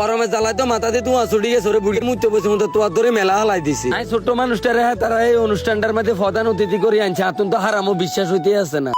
গরমে জ্বালাই তো মাথা দিয়ে তোমার ছুটি গেছে, ওরে বুড়ি। মুতে বসে মতো তোমার ধরে মেলা হালাই দিছি। আই ছোট্ট মানুষটারে হ্যাঁ তারা এই অনুষ্ঠানটার মধ্যে প্রধান অতিথি করে আনছে, আতুন তো হারামো বিশ্বাস হইতে আছে না।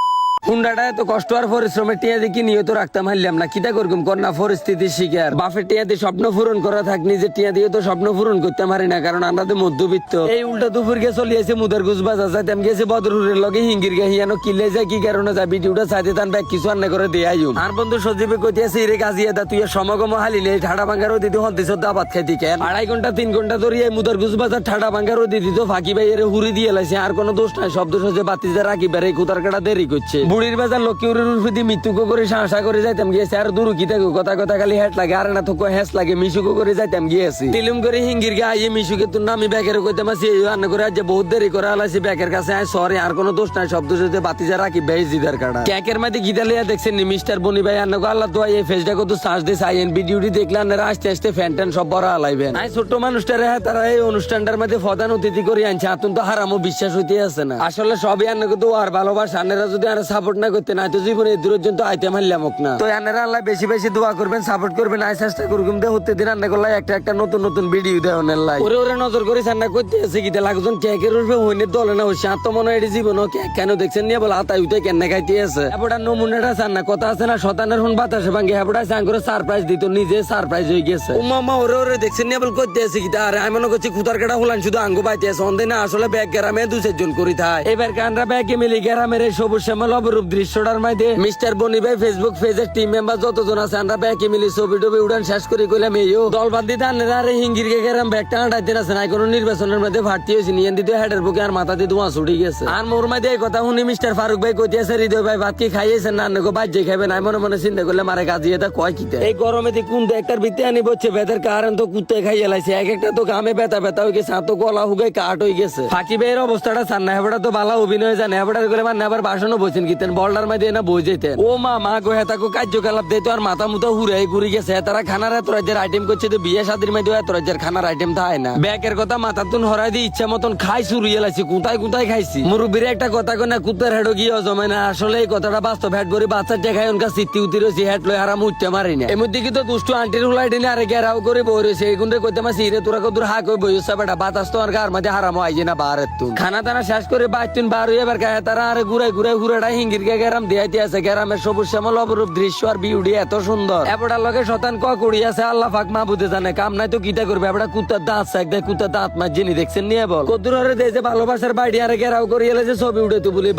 হুন্ডাটা এত কষ্ট আর পরিশ্রমের টিয়া দেখি নিয়ত রাখতাম হারলাম না। কিতা করকুম কন্যা পরিস্থিতির শিকার। বাফের টিয়া দিয়ে স্বপ্ন পূরণ করা থাক নিজের টিয়া দিয়ে তো স্বপ্ন পূরণ করতে পারি না, কারণ আমরা তো মধ্যবিত্ত। এই উল্টা দুপুর গিয়ে চলিয়েছে মুদার গুজ বাজার, যাইতাম গেছে বদরুরের লগে হিঙ্গির গে হিয়ানো কিলে যায়, কি কারণে যা ভিডিওটা চাইতে তান ব্যাগ কিছু আন্না করে দিয়ে আইম আর বন্ধু, সজীবে কইতেছে ইরে কাজিয়া দা, তুই সমাগম হালি নেই ঠাডা ভাঙ্গারও দিদি হন্দিস দাবাত খাইতি কেন? আড়াই ঘণ্টা, তিন ঘণ্টা ধরে এই মুদার গুজ বাজার ঠাডা ভাঙ্গারও দিদি তো ফাঁকি ভাই এর হুরি দিয়ে লাইছে, আর কোনো দোষ নাই, শব্দ সজে বাতি যা রাখি বেড়ে কুতার কাটা দেরি করছে। বুড়ির বাজার লক্ষ্মীর উর্ফে দিয়ে মৃত্যুকো করে সাহসা করে যাইতাম? গিয়েছে আর দূর কি থাকো? কথা কথা খালি হেট লাগে, আর না তো হেস লাগে, মিশুকো করে যাইতাম, গিয়েছি। তিলুম করে হিঙ্গির গে আইয়ে মিশুকে তুই নামি ব্যাগের কইতাম এই রান্না করে আজ বহুত দেরি করে আলাইছি, ব্যাগের কাছে আয়, সরি, আর কোনো দোষ নাই শব্দ সজে বাতি যা রাখি, বেশ জিদার কাটা ক্যাকের মধ্যে গিদা লিয়া দেখছেন নি, মিস্টার বনি ভাই, আন্না আল্লাহ তো এই ফেসটা কত শ্বাস দিয়ে সাইন ভিডিওটি দেখলে আন্নারা আস্তে আস্তে ফ্যান সব বড় আলাইবেন। আই ছোট্ট মানুষটারে হ্যাঁ তারা এই অনুষ্ঠানটার মধ্যে প্রধান অতিথি করে আনছে, আতুন তো হারামো বিশ্বাস হইতে আছে না। আসলে সবই আন্নাকে তো আর ভালোবাসা, আন্নারা যদি আর সাপোর্ট না করতে না তো জীবনে এ দূরের জন্য আইতে মারলাম না। তো আন্নারা আল্লাহ বেশি বেশি দোয়া করবেন সাপোর্ট করবেন আই চেষ্টা করবেন দে হতে দিন আন্না করলে একটা একটা নতুন নতুন ভিডিও দেওয়ার লাই ওরে ওরে নজর করে সান্না করতে আছে কি লাগুজন কেকের উঠবে হইনে দলে না হচ্ছে আত্মমনে এটি জীবন কেক কেন দেখছেন নিয়ে বলে আতা উঠে কেন খাইতে আছে। এবার নমুনাটা সান্না কথা আছে না শতানের হুন বাতাসে ভাঙ্গে হেবড়া সাং করে সারপ্রাইজ দিত নিজে সারপ্রাইজ হয়ে গেছে। মামা ওরে ওরে দেখছেন নিয়ে বলে করতে আছে কি আরে আমি মনে করছি খুতার কাটা হলান শুধু আঙ্গ পাইতে আছে অন্ধে না আসলে ব্যাগ গ্রামে দু চারজন করি থাই। এবার কানরা ব্যাগে মিলি গ্রামের এই সবুজ শ্যামল অপরূপ দৃশ্যটার মধ্যে মিস্টার বনি ভাই ফেসবুক পেজের টিম মেম্বার যতজন আছে আমরা ব্যাগে মিলি ছবি টবি উড়ান শেষ করে কইলাম এইও দল বাদ দিতে আনলে আরে হিঙ্গির গে গেরাম ব্যাগটা আটাইতে আছে না কোনো নির্বাচনের মধ্যে ভাটতি হয়েছে নিয়ে দিতে হেডের বুকে আর মাথা দিয়ে ধোঁয়া ছুটি গেছে। আর মোর মাঝে এই কথা শুনি মিস্টার ফারুক ভাই কইতে আছে হৃদয় ভাই ভাত কি খাইয়েছেন? না আন্নগো বাজ্যে খাবে না মনে মনে চিন্তা করলে মারে কাজী এটা কয় কিতে এই গরমে দি কোন একটার ভিতরে আনি বলছে বেদের কারণ তো কুত্তে খাইয়ে লাইছে। এক একটা তো গামে ব্যথা ব্যথা হয়ে গেছে হাত তো গলা হুগে কাট হয়ে গেছে। ফাঁকি ভাইয়ের অবস্থাটা সান্না হেবড়া তো ভালো অভিনয় জানে হেবড়া করে মানে আবার বাসনও বসেন কিতেন বলটার মধ্যে না বই যেতেন ও মা মা গো হেতাকো কার্যকলাপ দিত আর মাথা মুথা হুরাই ঘুরে গেছে। তারা খানার এত রাজ্যের আইটেম করছে তো, বিয়ে শাদির মধ্যে এত রাজ্যের খানার আইটেম থাকে না। ব্যাকের কথা মাথা তুন হরাই দিয়ে ইচ্ছা মতন খাই শুরু লাইছি কোথায় কোথায় খাইছি। মুরুবির একটা কথা কই না, কুত্তার হেডো গিয়ে জমে না। আসলে এই কথাটা বাস্তব, হেড ভরি বাচ্চা টেকাই উনকা সিদ্ধি উতি রয়েছে হেড লই হারাম উঠতে মারি না। এমন দিকে তো দুষ্টু আন্টির হুলাই দিনে আরে গেরাও করে বই রয়েছে এই গুন্ডে কইতে মাসি রে তোরা কদুর হা কই বই বেটা, বাতাস তো আর গার মাঝে হারাম আইছে না বাহারের তুন। খানা দানা শেষ করে বাইতুন বার হয়ে এবার গায়ে তারা আরে ঘুরে ঘুরে ঘুরেটা হিঙ্গির দিয়াইতে আছে। সবুজ শ্যামল অপরূপ দৃশ্য আর বিউটি এত সুন্দর। লগে শতান ক কুড়ি আছে, আল্লাহ ফাক জানে। কাম নাই তো কিটা করবে? এবার কুত্তার দাঁত সাক কুত্তার দাঁত জিনি দেখছেন নিয়ে বল। কদ্দুর দেয় যে ভালোবাসার বাড়ি গেরাও যে ছবি উঠে তো বলি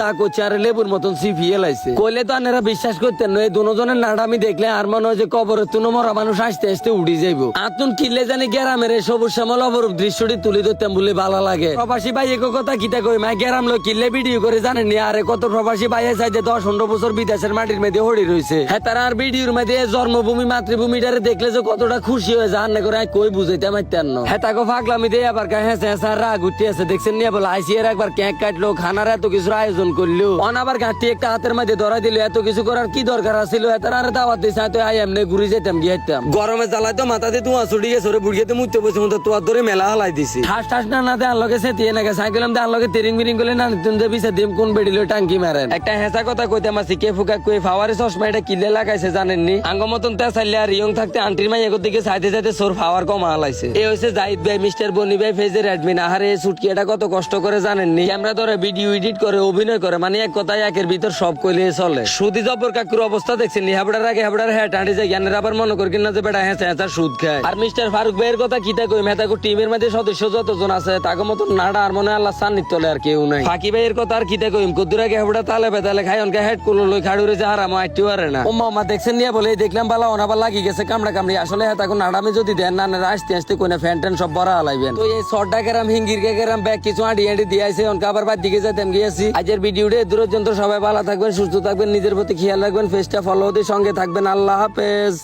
যা করছে, আরে লেবুর মতন সিফিয়ে লাইছে কইলে তো আনেরা বিশ্বাস করতেন না, এই দুজনের নাড়ামি দেখলে আর মনে হয় যে কবরে তুনো মরা মানুষ আসতে আসতে উঠি যাইব। আতুন কিলে জানি গেরামের এই সবুজ শ্যামল অপরূপ দৃশ্যটি তুলি ধরতাম বলে ভালো লাগে। প্রবাসী ভাই এক কথা কিতা কই মা গেরাম লো কিলে ভিডিও করে জানেন আরে কত প্রবাসী ভাই যে দশ, পনেরো বছর বিদেশের মাটির মধ্যে হড়ি রয়েছে হ্যাঁ তারা আর ভিডিওর মধ্যে জন্মভূমি, মাতৃভূমিটারে দেখলে যে কতটা খুশি হয়ে যায় না করে কই বুঝাইতে মারতেন না। হ্যাঁ তাকে ফাগলামি দিয়ে আবার হ্যাঁ হ্যাঁ রাগ উঠতে আছে। দেখছেন নিয়ে বলে এর একবার কেক কাটলো, খানার এত কিছু আয়োজন করল। অন আবার একটা হাতের মধ্যে ধরা দিল, এত কিছু করার কি দরকার আছিল? এত আর দাওয়াত দিছে তো আই এমনি ঘুরে যেতাম, গিয়ে যেতাম গরমে জ্বালাই তো মাথাতে তোমার ছুটি গেছে, ওরে বুড়িয়ে মুতে বসে মতো তোমার ধরে মেলা হালাই দিছি। ঠাস ঠাস, না না দেন লগে সে দিয়ে নাকি সাইকেলাম দেন লগে তেরিং বিরিং করলে না তুমি বিছে দিম, কোন বেডিলো টাঙ্কি মারেন। একটা হেসা কথা কইতে মাসি, কে ফুকা কই ফাওয়ারে চশমা এটা কিলে লাগাইছে জানেননি? আঙ্গ মতন তে চাইলে আর ইয়ং থাকতে আন্টির মাই এগোর দিকে সাইতে সাইতে সোর ফাওয়ার কমা হালাইছে এই হইছে জাহিদ ভাই, মিস্টার বনি ভাই ফেজের অ্যাডমিন আহারে সুটকি এটা কত কষ্ট করে জানেননি? ক্যামেরা ধরে ভিডিও এডিট করে, অভিনয় করে মানে এক কথায় একের ভিতর সব কইলে চলে। সুদি জব্বর কাকুর অবস্থা দেখছেন হাবড়ার আগে হাবড়ার হ্যাঁ টাঁটি যায় জ্ঞানের আবার মনে করি কিনা যে বেটা হ্যাঁ হ্যাঁ সুদ খায়। আর মিস্টার ফারুক ভাইয়ের কথা কিতা কই? মেতাকু টিমের মধ্যে সদস্য যতজন আছে তাকে মতন নাড়া আর মনে আল্লাহ সান্নিত তোলে আর কেউ নাই। ফাঁকি ভাইয়ের কথা আর কিতা কইম কদ্দুর আগে হাবড়া তালে বেতালে খাই অনকে হেড কুলো লই খাড়ুরে যা হারাম আইতে পারে না। ও মামা দেখছেন নিয়ে বলে দেখলাম বালা অনাবার লাগি গেছে কামড়া কামড়ি। আসলে হ্যাঁ তখন নাড়ামে যদি দেন না না আসতে আসতে কোনে ফ্যান ট্যান সব বড় হালাইবেন। তো এই সড্ডা গেরাম হিঙ্গির গে গেরাম ব্যাগ কিছু আডি আডি দিয়ে আইছে অনকে আবার বাদ দিকে যাইতাম গিয়েছি আজের ভিডিওটা সবাই ভালো থাকবেন সুস্থ থাকবেন নিজের প্রতি খেয়াল রাখবেন ফেসটা ফলো দিয়ে সঙ্গে থাকবেন। আল্লাহ হাফেজ।